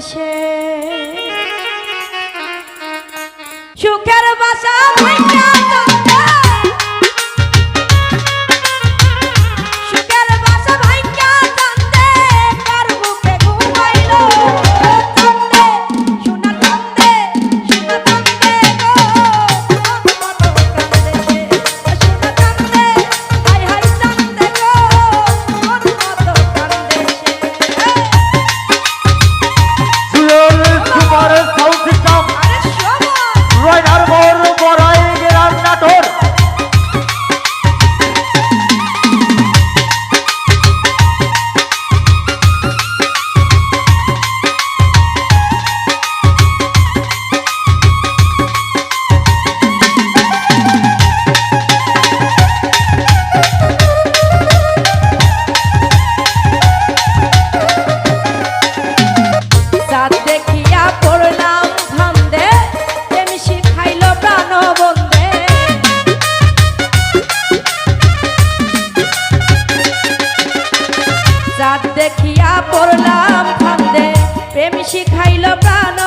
谢谢 পড়লাম খান্দে প্রেম শিখাইল প্রাণ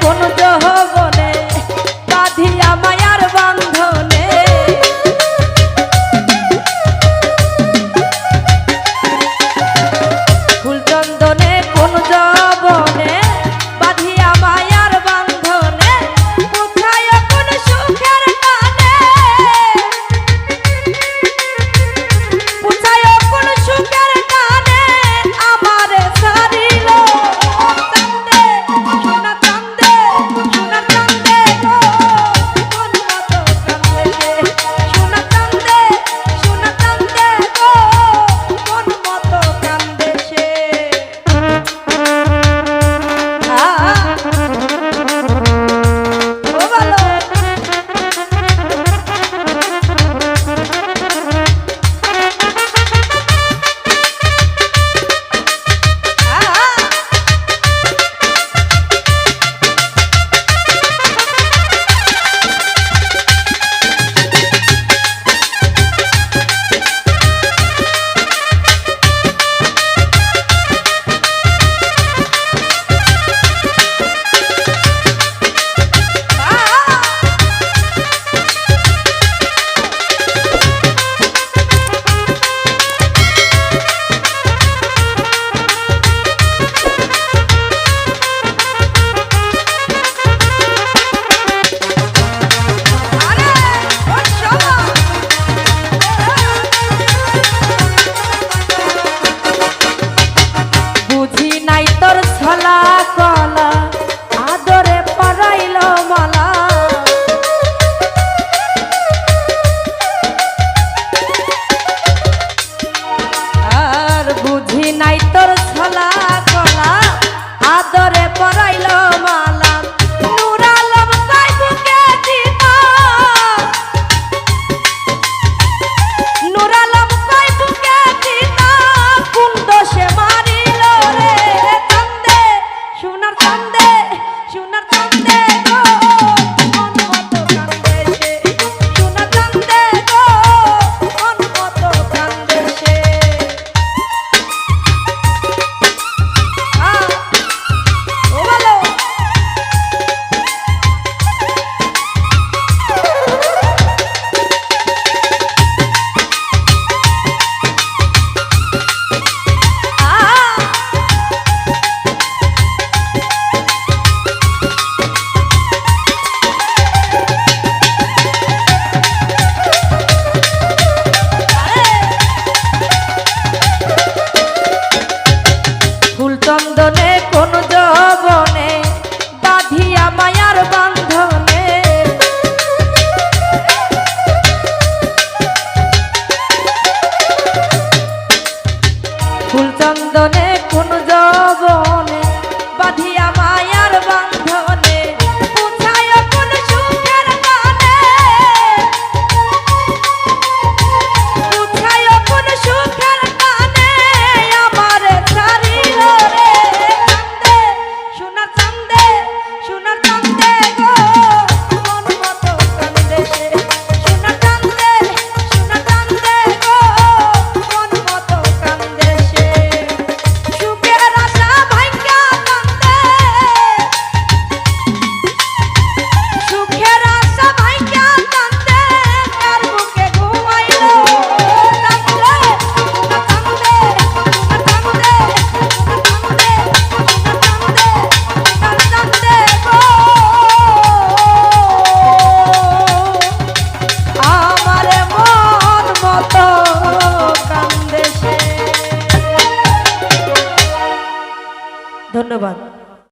con usted. বুঝি নাই তোর কোন জবনে বাঁধিয়া মায়ার বান্ধনে। ফুলচন্দনে কোন জবনে